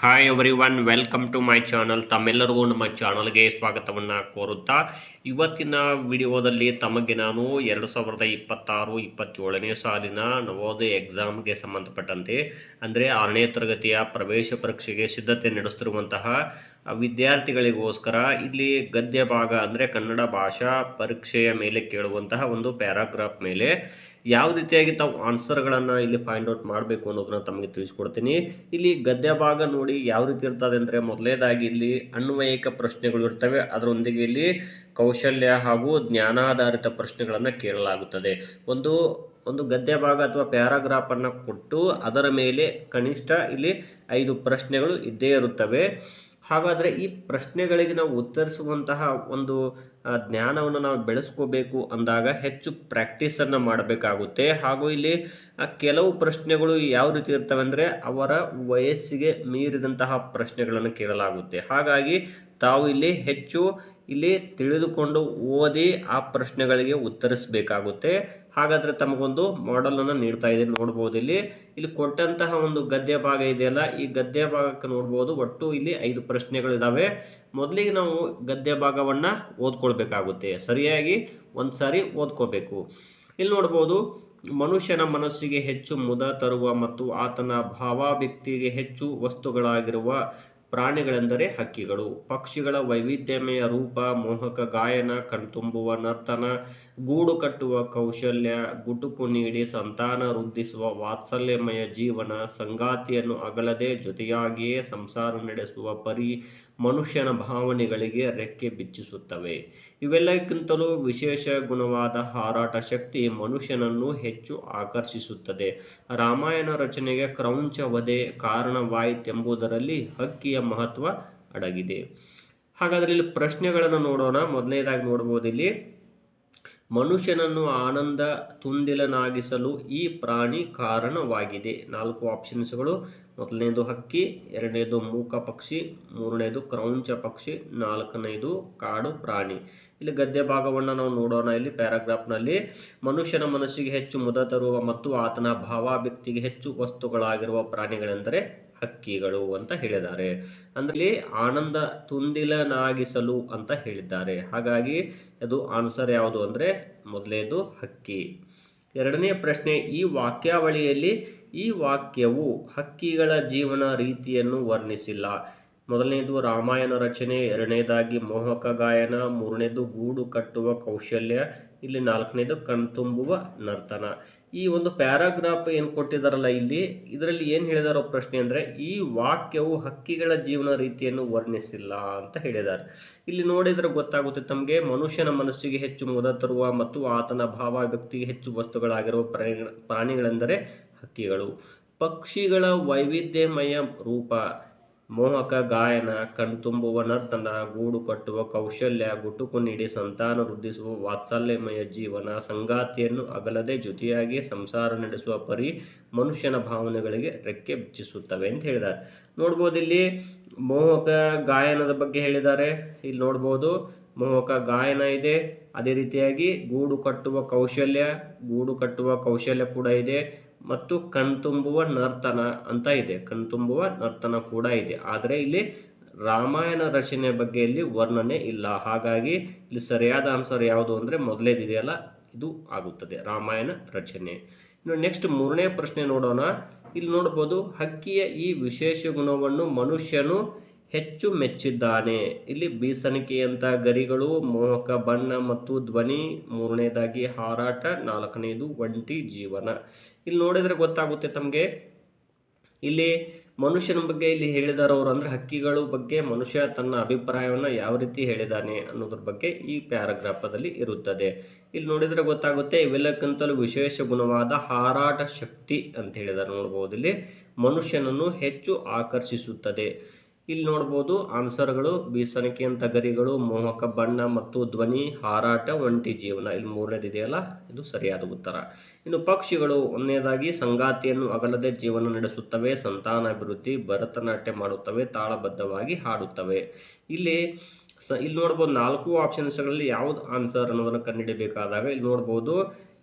Hi every one welcome to my channel ತಮ್ಮೆಲ್ಲರಿಗೂ ನಮ್ಮ ಚಾನಲ್ಗೆ ಸ್ವಾಗತವನ್ನು ಕೋರುತ್ತಾ ಇವತ್ತಿನ ವಿಡಿಯೋದಲ್ಲಿ ತಮಗೆ ನಾನು ಎರಡು ಸಾವಿರದ ಇಪ್ಪತ್ತಾರು ಇಪ್ಪತ್ತೇಳನೇ ಸಾಲಿನ ನವೋದಯ ಎಕ್ಸಾಮ್ಗೆ ಸಂಬಂಧಪಟ್ಟಂತೆ, ಅಂದರೆ ಆರನೇ ತರಗತಿಯ ಪ್ರವೇಶ ಪರೀಕ್ಷೆಗೆ ಸಿದ್ಧತೆ ನಡೆಸ್ತಿರುವಂತಹ ವಿದ್ಯಾರ್ಥಿಗಳಿಗೋಸ್ಕರ ಇಲ್ಲಿ ಗದ್ಯ ಭಾಗ ಅಂದರೆ ಕನ್ನಡ ಭಾಷಾ ಪರೀಕ್ಷೆಯ ಮೇಲೆ ಕೇಳುವಂತಹ ಒಂದು ಪ್ಯಾರಾಗ್ರಾಫ್ ಮೇಲೆ ಯಾವ ರೀತಿಯಾಗಿ ತಾವು ಆನ್ಸರ್ಗಳನ್ನು ಇಲ್ಲಿ ಫೈಂಡ್ ಔಟ್ ಮಾಡಬೇಕು ಅನ್ನೋದನ್ನ ತಮಗೆ ತಿಳಿಸ್ಕೊಡ್ತೀನಿ. ಇಲ್ಲಿ ಗದ್ಯ ಭಾಗ ನೋಡಿ ಯಾವ ರೀತಿ ಇರ್ತದೆ ಅಂದರೆ ಮೊದಲೇದಾಗಿ ಇಲ್ಲಿ ಅನ್ವಯಿಕ ಪ್ರಶ್ನೆಗಳು ಇರ್ತವೆ. ಅದರೊಂದಿಗೆ ಇಲ್ಲಿ ಕೌಶಲ್ಯ ಹಾಗೂ ಜ್ಞಾನಾಧಾರಿತ ಪ್ರಶ್ನೆಗಳನ್ನು ಕೇಳಲಾಗುತ್ತದೆ. ಒಂದು ಒಂದು ಗದ್ಯ ಭಾಗ ಅಥವಾ ಪ್ಯಾರಾಗ್ರಾಫನ್ನು ಕೊಟ್ಟು ಅದರ ಮೇಲೆ ಕನಿಷ್ಠ ಇಲ್ಲಿ ಐದು ಪ್ರಶ್ನೆಗಳು ಇದ್ದೇ ಇರುತ್ತವೆ. ಹಾಗಾದರೆ ಈ ಪ್ರಶ್ನೆಗಳಿಗೆ ನಾವು ಉತ್ತರಿಸುವಂತಹ ಒಂದು ಜ್ಞಾನವನ್ನು ನಾವು ಬೆಳೆಸ್ಕೋಬೇಕು ಅಂದಾಗ ಹೆಚ್ಚು ಪ್ರಾಕ್ಟೀಸನ್ನು ಮಾಡಬೇಕಾಗುತ್ತೆ. ಹಾಗೂ ಇಲ್ಲಿ ಕೆಲವು ಪ್ರಶ್ನೆಗಳು ಯಾವ ರೀತಿ ಇರ್ತವೆ ಅಂದರೆ ಅವರ ವಯಸ್ಸಿಗೆ ಮೀರಿದಂತಹ ಪ್ರಶ್ನೆಗಳನ್ನು ಕೇಳಲಾಗುತ್ತೆ. ಹಾಗಾಗಿ ತಾವು ಇಲ್ಲಿ ಹೆಚ್ಚು ಇಲ್ಲಿ ತಿಳಿದುಕೊಂಡು ಓದಿ ಆ ಪ್ರಶ್ನೆಗಳಿಗೆ ಉತ್ತರಿಸಬೇಕಾಗುತ್ತೆ. ಹಾಗಾದರೆ ತಮಗೊಂದು ಮಾಡೆಲನ್ನು ನೀಡ್ತಾ ಇದೆ ನೋಡ್ಬೋದು ಇಲ್ಲಿ. ಇಲ್ಲಿ ಕೊಟ್ಟಂತಹ ಒಂದು ಗದ್ಯ ಭಾಗ ಇದೆಯಲ್ಲ, ಈ ಗದ್ಯ ಭಾಗಕ್ಕೆ ನೋಡ್ಬೋದು ಒಟ್ಟು ಇಲ್ಲಿ ಐದು ಪ್ರಶ್ನೆಗಳಿದಾವೆ. ಮೊದಲಿಗೆ ನಾವು ಗದ್ಯ ಭಾಗವನ್ನು ಓದ್ಕೊಳ್ಬೇಕಾಗುತ್ತೆ. ಸರಿಯಾಗಿ ಒಂದು ಸಾರಿ ಓದ್ಕೋಬೇಕು. ಇಲ್ಲಿ ನೋಡ್ಬೋದು, ಮನುಷ್ಯನ ಮನಸ್ಸಿಗೆ ಹೆಚ್ಚು ಮುದ ತರುವ ಮತ್ತು ಆತನ ಭಾವಾಭಿಕ್ತಿಗೆ ಹೆಚ್ಚು ವಸ್ತುಗಳಾಗಿರುವ ಪ್ರಾಣಿಗಳೆಂದರೆ ಹಕ್ಕಿಗಳು. ಪಕ್ಷಿಗಳ ವೈವಿಧ್ಯಮಯ ರೂಪ, ಮೋಹಕ ಗಾಯನ, ಕಣ್ತುಂಬುವ ನರ್ತನ, ಗೂಡು ಕಟ್ಟುವ ಕೌಶಲ್ಯ, ಗುಟುಕು ನೀಡಿ ಸಂತಾನ ವೃದ್ಧಿಸುವ ವಾತ್ಸಲ್ಯಮಯ ಜೀವನ, ಸಂಗಾತಿಯನ್ನು ಅಗಲದೆ ಜೊತೆಯಾಗಿಯೇ ಸಂಸಾರ ನಡೆಸುವ ಪರಿ ಮನುಷ್ಯನ ಭಾವನೆಗಳಿಗೆ ರೆಕ್ಕೆ ಬಿಚ್ಚಿಸುತ್ತವೆ. ಇವೆಲ್ಲಕ್ಕಿಂತಲೂ ವಿಶೇಷ ಗುಣವಾದ ಹಾರಾಟ ಶಕ್ತಿ ಮನುಷ್ಯನನ್ನು ಹೆಚ್ಚು ಆಕರ್ಷಿಸುತ್ತದೆ. ರಾಮಾಯಣ ರಚನೆಗೆ ಕ್ರೌಂಚ ವಧೆ ಕಾರಣವಾಯಿತೆಂಬುದರಲ್ಲಿ ಹಕ್ಕಿಯ ಮಹತ್ವ ಅಡಗಿದೆ. ಹಾಗಾದರೆ ಇಲ್ಲಿ ಪ್ರಶ್ನೆಗಳನ್ನು ನೋಡೋಣ. ಮೊದಲನೇದಾಗಿ ನೋಡ್ಬೋದು ಇಲ್ಲಿ, ಮನುಷ್ಯನನ್ನು ಆನಂದ ತುಂದಿಲನಾಗಿಸಲು ಈ ಪ್ರಾಣಿ ಕಾರಣವಾಗಿದೆ. ನಾಲ್ಕು ಆಪ್ಷನ್ಸ್ಗಳು ಮೊದಲನೇದು ಹಕ್ಕಿ, ಎರಡನೇದು ಮೂಕ ಪಕ್ಷಿ, ಮೂರನೇದು ಕ್ರೌಂಚ ಪಕ್ಷಿ, ನಾಲ್ಕನೇದು ಕಾಡು ಪ್ರಾಣಿ. ಇಲ್ಲಿ ಗದ್ಯ ಭಾಗವನ್ನು ನಾವು ನೋಡೋಣ. ಇಲ್ಲಿ ಪ್ಯಾರಾಗ್ರಾಫ್ನಲ್ಲಿ ಮನುಷ್ಯನ ಮನಸ್ಸಿಗೆ ಹೆಚ್ಚು ಮುದ ತರುವ ಮತ್ತು ಆತನ ಭಾವಾಭಿಕ್ತಿಗೆ ಹೆಚ್ಚು ವಸ್ತುಗಳಾಗಿರುವ ಪ್ರಾಣಿಗಳೆಂದರೆ ಹಕ್ಕಿಗಳು ಅಂತ ಹೇಳಿದ್ದಾರೆ. ಅಂದ್ರೆ ಆನಂದ ತುಂದಿಲನಾಗಿಸಲು ಅಂತ ಹೇಳಿದ್ದಾರೆ. ಹಾಗಾಗಿ ಅದು ಆನ್ಸರ್ ಯಾವುದು ಅಂದರೆ ಮೊದಲೇದು ಹಕ್ಕಿ. ಎರಡನೇ ಪ್ರಶ್ನೆ, ಈ ವಾಕ್ಯಾವಳಿಯಲ್ಲಿ ಈ ವಾಕ್ಯವು ಹಕ್ಕಿಗಳ ಜೀವನ ರೀತಿಯನ್ನು ವರ್ಣಿಸಿಲ್ಲ. ಮೊದಲನೇದು ರಾಮಾಯಣ ರಚನೆ, ಎರಡನೇದಾಗಿ ಮೋಹಕ ಗಾಯನ, ಮೂರನೇದು ಗೂಡು ಕಟ್ಟುವ ಕೌಶಲ್ಯ ಇಲ್ಲಿ ನಾಲ್ಕನೇದು ಕಣ್ತುಂಬುವ ನರ್ತನ. ಈ ಒಂದು ಪ್ಯಾರಾಗ್ರಾಫ್ ಏನು ಕೊಟ್ಟಿದ್ದಾರಲ್ಲ ಇಲ್ಲಿ, ಇದರಲ್ಲಿ ಏನು ಹೇಳಿದಾರೋ ಪ್ರಶ್ನೆ ಅಂದರೆ, ಈ ವಾಕ್ಯವು ಹಕ್ಕಿಗಳ ಜೀವನ ರೀತಿಯನ್ನು ವರ್ಣಿಸಿಲ್ಲ ಅಂತ ಹೇಳಿದ್ದಾರೆ ಇಲ್ಲಿ ನೋಡಿದರೆ ಗೊತ್ತಾಗುತ್ತೆ ತಮಗೆ, ಮನುಷ್ಯನ ಮನಸ್ಸಿಗೆ ಹೆಚ್ಚು ಮುದ ತರುವ ಮತ್ತು ಆತನ ಭಾವಾಭಿಕ್ತಿಗೆ ಹೆಚ್ಚು ವಸ್ತುಗಳಾಗಿರುವ ಪ್ರಾಣಿಗಳ ಪ್ರಾಣಿಗಳೆಂದರೆ ಹಕ್ಕಿಗಳು. ಪಕ್ಷಿಗಳ ವೈವಿಧ್ಯಮಯ ರೂಪ. ಮೋಹಕ ಗಾಯನ, ಕಣ್ತುಂಬುವ ನರ್ತನ, ಗೂಡು ಕಟ್ಟುವ ಕೌಶಲ್ಯ, ಗುಟುಕು ನೀಡಿ ಸಂತಾನ ವೃದ್ಧಿಸುವ ವಾತ್ಸಲ್ಯಮಯ ಜೀವನ, ಸಂಗಾತಿಯನ್ನು ಅಗಲದೆ ಜೊತೆಯಾಗಿ ಸಂಸಾರ ನಡೆಸುವ ಪರಿ ಮನುಷ್ಯನ ಭಾವನೆಗಳಿಗೆ ರೆಕ್ಕೆ ಬಿಚ್ಚಿಸುತ್ತವೆ ಅಂತ ಹೇಳಿದ್ದಾರೆ. ನೋಡ್ಬೋದು ಇಲ್ಲಿ ಮೋಹಕ ಗಾಯನದ ಬಗ್ಗೆ ಹೇಳಿದ್ದಾರೆ. ಇಲ್ಲಿ ನೋಡ್ಬೋದು ಮೋಹಕ ಗಾಯನ ಇದೆ. ಅದೇ ರೀತಿಯಾಗಿ ಗೂಡು ಕಟ್ಟುವ ಕೌಶಲ್ಯ, ಗೂಡು ಕಟ್ಟುವ ಕೌಶಲ್ಯ ಕೂಡ ಇದೆ. ಮತ್ತು ಕಣ್ತುಂಬುವ ನರ್ತನ ಅಂತ ಇದೆ. ಕಣ್ತುಂಬುವ ನರ್ತನ ಕೂಡ ಇದೆ. ಆದರೆ ಇಲ್ಲಿ ರಾಮಾಯಣ ರಚನೆ ಬಗ್ಗೆ ಇಲ್ಲಿ ವರ್ಣನೆ ಇಲ್ಲ. ಹಾಗಾಗಿ ಇಲ್ಲಿ ಸರಿಯಾದ ಆನ್ಸರ್ ಯಾವುದು ಅಂದರೆ ಮೊದಲೇದಿದೆಯಲ್ಲ, ಇದು ಆಗುತ್ತದೆ. ರಾಮಾಯಣ ರಚನೆ. ಇನ್ನು ನೆಕ್ಸ್ಟ್ ಮೂರನೇ ಪ್ರಶ್ನೆ ನೋಡೋಣ. ಇಲ್ಲಿ ನೋಡ್ಬೋದು, ಹಕ್ಕಿಯ ಈ ವಿಶೇಷ ಗುಣವನ್ನು ಮನುಷ್ಯನು ಹೆಚ್ಚು ಮೆಚ್ಚಿದ್ದಾನೆ. ಇಲ್ಲಿ ಬೀಸಣಿಕೆಯಂಥ ಗರಿಗಳು, ಮೋಹಕ ಬಣ್ಣ ಮತ್ತು ಧ್ವನಿ, ಮೂರನೇದಾಗಿ ಹಾರಾಟ, ನಾಲ್ಕನೇದು ಒಂಟಿ ಜೀವನ. ಇಲ್ಲಿ ನೋಡಿದರೆ ಗೊತ್ತಾಗುತ್ತೆ ತಮಗೆ, ಇಲ್ಲಿ ಮನುಷ್ಯನ ಬಗ್ಗೆ ಇಲ್ಲಿ ಹೇಳಿದಾರೆ ಅವರು ಅಂದರೆ ಹಕ್ಕಿಗಳು ಬಗ್ಗೆ, ಮನುಷ್ಯ ತನ್ನ ಅಭಿಪ್ರಾಯವನ್ನು ಯಾವ ರೀತಿ ಹೇಳಿದಾನೆ ಅನ್ನೋದ್ರ ಬಗ್ಗೆ ಈ ಪ್ಯಾರಾಗ್ರಾಫದಲ್ಲಿ ಇರುತ್ತದೆ. ಇಲ್ಲಿ ನೋಡಿದರೆ ಗೊತ್ತಾಗುತ್ತೆ, ಇವೆಲ್ಲಕ್ಕಿಂತಲೂ ವಿಶೇಷ ಗುಣವಾದ ಹಾರಾಟ ಶಕ್ತಿ ಅಂತ ಹೇಳಿದ್ದಾರೆ ನೋಡ್ಬೋದು ಇಲ್ಲಿ. ಮನುಷ್ಯನನ್ನು ಹೆಚ್ಚು ಆಕರ್ಷಿಸುತ್ತದೆ. ಇಲ್ಲಿ ನೋಡ್ಬೋದು ಆನ್ಸರ್ಗಳು ಬೀಸಣಿಕೆಯಂತ ಗರಿಗಳು, ಮೋಹಕ ಬಣ್ಣ ಮತ್ತು ಧ್ವನಿ, ಹಾರಾಟ, ಒಂಟಿ ಜೀವನ. ಇಲ್ಲಿ ಮೂರನೇದಿದೆಯಲ್ಲ ಇದು ಸರಿಯಾದ ಉತ್ತರ. ಇನ್ನು ಪಕ್ಷಿಗಳು, ಒಂದನೇದಾಗಿ ಸಂಗಾತಿಯನ್ನು ಅಗಲದೆ ಜೀವನ ನಡೆಸುತ್ತವೆ ಸಂತಾನಾಭಿವೃದ್ಧಿ ಭರತನಾಟ್ಯ ಮಾಡುತ್ತವೆ, ತಾಳಬದ್ಧವಾಗಿ ಹಾಡುತ್ತವೆ. ಇಲ್ಲಿ ಸ, ಇಲ್ಲಿ ನೋಡ್ಬೋದು ನಾಲ್ಕು ಆಪ್ಷನ್ಸ್ಗಳಲ್ಲಿ ಯಾವ್ದು ಆನ್ಸರ್ ಅನ್ನೋದನ್ನು ಕಂಡುಹಿಡಬೇಕಾದಾಗ ಇಲ್ಲಿ ನೋಡ್ಬೋದು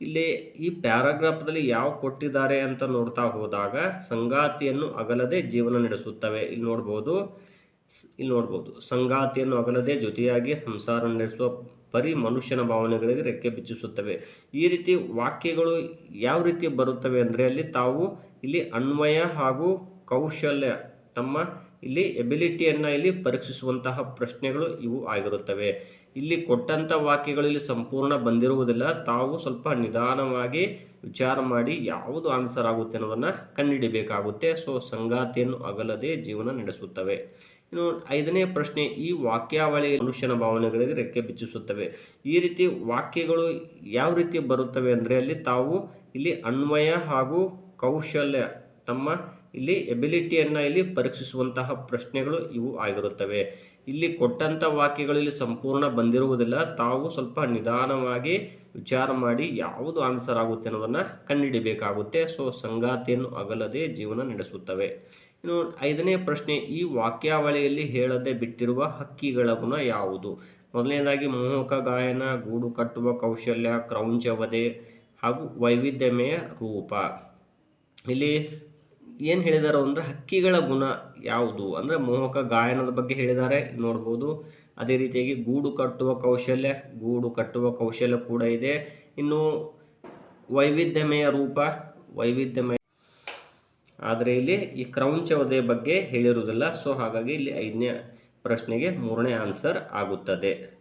ಇಲ್ಲಿ ಈ ಪ್ಯಾರಾಗ್ರಾಫ್ದಲ್ಲಿ ಯಾವ ಕೊಟ್ಟಿದ್ದಾರೆ ಅಂತ ನೋಡ್ತಾ ಹೋದಾಗ ಸಂಗಾತಿಯನ್ನು ಅಗಲದೆ ಜೀವನ ನಡೆಸುತ್ತವೆ. ಇಲ್ಲಿ ನೋಡ್ಬೋದು. ಇಲ್ಲಿ ನೋಡ್ಬೋದು. ಸಂಗಾತಿಯನ್ನು ಅಗಲದೆ ಜೊತೆಯಾಗಿ ಸಂಸಾರ ನಡೆಸುವ ಪರಿ ಮನುಷ್ಯನ ಭಾವನೆಗಳಿಗೆ ರೆಕ್ಕೆ ಬಿಚ್ಚಿಸುತ್ತವೆ. ಈ ರೀತಿ ವಾಕ್ಯಗಳು ಯಾವ ರೀತಿ ಬರುತ್ತವೆ ಅಂದರೆ ಅಲ್ಲಿ ತಾವು ಇಲ್ಲಿ ಅನ್ವಯ ಹಾಗೂ ಕೌಶಲ್ಯ ತಮ್ಮ ಇಲ್ಲಿ ಎಬಿಲಿಟಿಯನ್ನು ಇಲ್ಲಿ ಪರೀಕ್ಷಿಸುವಂತಹ ಪ್ರಶ್ನೆಗಳು ಇವು ಆಗಿರುತ್ತವೆ. ಇಲ್ಲಿ ಕೊಟ್ಟಂಥ ವಾಕ್ಯಗಳು ಇಲ್ಲಿ ಸಂಪೂರ್ಣ ಬಂದಿರುವುದಿಲ್ಲ. ತಾವು ಸ್ವಲ್ಪ ನಿಧಾನವಾಗಿ ವಿಚಾರ ಮಾಡಿ ಯಾವುದು ಆನ್ಸರ್ ಆಗುತ್ತೆ ಅನ್ನೋದನ್ನು ಕಂಡುಹಿಡಿಬೇಕಾಗುತ್ತೆ. ಸೊ ಸಂಗಾತಿಯನ್ನು ಅಗಲದೆ ಜೀವನ ನಡೆಸುತ್ತವೆ. ಇನ್ನು ಐದನೇ ಪ್ರಶ್ನೆ, ಈ ವಾಕ್ಯಾವಳಿ ಮನುಷ್ಯನ ಭಾವನೆಗಳಿಗೆ ರೆಕ್ಕೆ ಬಿಚ್ಚಿಸುತ್ತವೆ. ಈ ರೀತಿ ವಾಕ್ಯಗಳು ಯಾವ ರೀತಿ ಬರುತ್ತವೆ ಅಂದರೆ ಅಲ್ಲಿ ತಾವು ಇಲ್ಲಿ ಅನ್ವಯ ಹಾಗೂ ಕೌಶಲ್ಯ ತಮ್ಮ ಇಲ್ಲಿ ಎಬಿಲಿಟಿಯನ್ನು ಇಲ್ಲಿ ಪರೀಕ್ಷಿಸುವಂತಹ ಪ್ರಶ್ನೆಗಳು ಇವು ಆಗಿರುತ್ತವೆ. ಇಲ್ಲಿ ಕೊಟ್ಟಂಥ ವಾಕ್ಯಗಳಲ್ಲಿ ಸಂಪೂರ್ಣ ಬಂದಿರುವುದಿಲ್ಲ. ತಾವು ಸ್ವಲ್ಪ ನಿಧಾನವಾಗಿ ವಿಚಾರ ಮಾಡಿ ಯಾವುದು ಆನ್ಸರ್ ಆಗುತ್ತೆ ಅನ್ನೋದನ್ನು ಕಂಡುಹಿಡಿಬೇಕಾಗುತ್ತೆ. ಸೊ ಸಂಗಾತಿಯನ್ನು ಅಗಲದೆ ಜೀವನ ನಡೆಸುತ್ತವೆ. ಇನ್ನು ಐದನೇ ಪ್ರಶ್ನೆ, ಈ ವಾಕ್ಯಾವಳಿಯಲ್ಲಿ ಹೇಳದೆ ಬಿಟ್ಟಿರುವ ಹಕ್ಕಿಗಳ ಗುಣ ಯಾವುದು? ಮೊದಲನೇದಾಗಿ, ಮೋಹಕ ಗಾಯನ, ಗೂಡು ಕಟ್ಟುವ ಕೌಶಲ್ಯ ಕ್ರೌಂಚವದೆ ಹಾಗೂ ವೈವಿಧ್ಯಮಯ ರೂಪ. ಇಲ್ಲಿ ಏನು ಹೇಳಿದಾರೋ ಅಂದರೆ ಹಕ್ಕಿಗಳ ಗುಣ ಯಾವುದು? ಅಂದರೆ ಮೋಹಕ ಗಾಯನದ ಬಗ್ಗೆ ಹೇಳಿದ್ದಾರೆ ನೋಡ್ಬೋದು. ಅದೇ ರೀತಿಯಾಗಿ ಗೂಡು ಕಟ್ಟುವ ಕೌಶಲ್ಯ, ಗೂಡು ಕಟ್ಟುವ ಕೌಶಲ್ಯ ಕೂಡ ಇದೆ. ಇನ್ನು ವೈವಿಧ್ಯಮಯ ರೂಪ, ವೈವಿಧ್ಯಮಯ ಆದರೆ ಇಲ್ಲಿ ಈ ಕ್ರೌಂಚವದೆ ಬಗ್ಗೆ ಹೇಳಿರುವುದಿಲ್ಲ. ಸೊ ಹಾಗಾಗಿ ಇಲ್ಲಿ ಐದನೇ ಪ್ರಶ್ನೆಗೆ ಮೂರನೇ ಆನ್ಸರ್ ಆಗುತ್ತದೆ.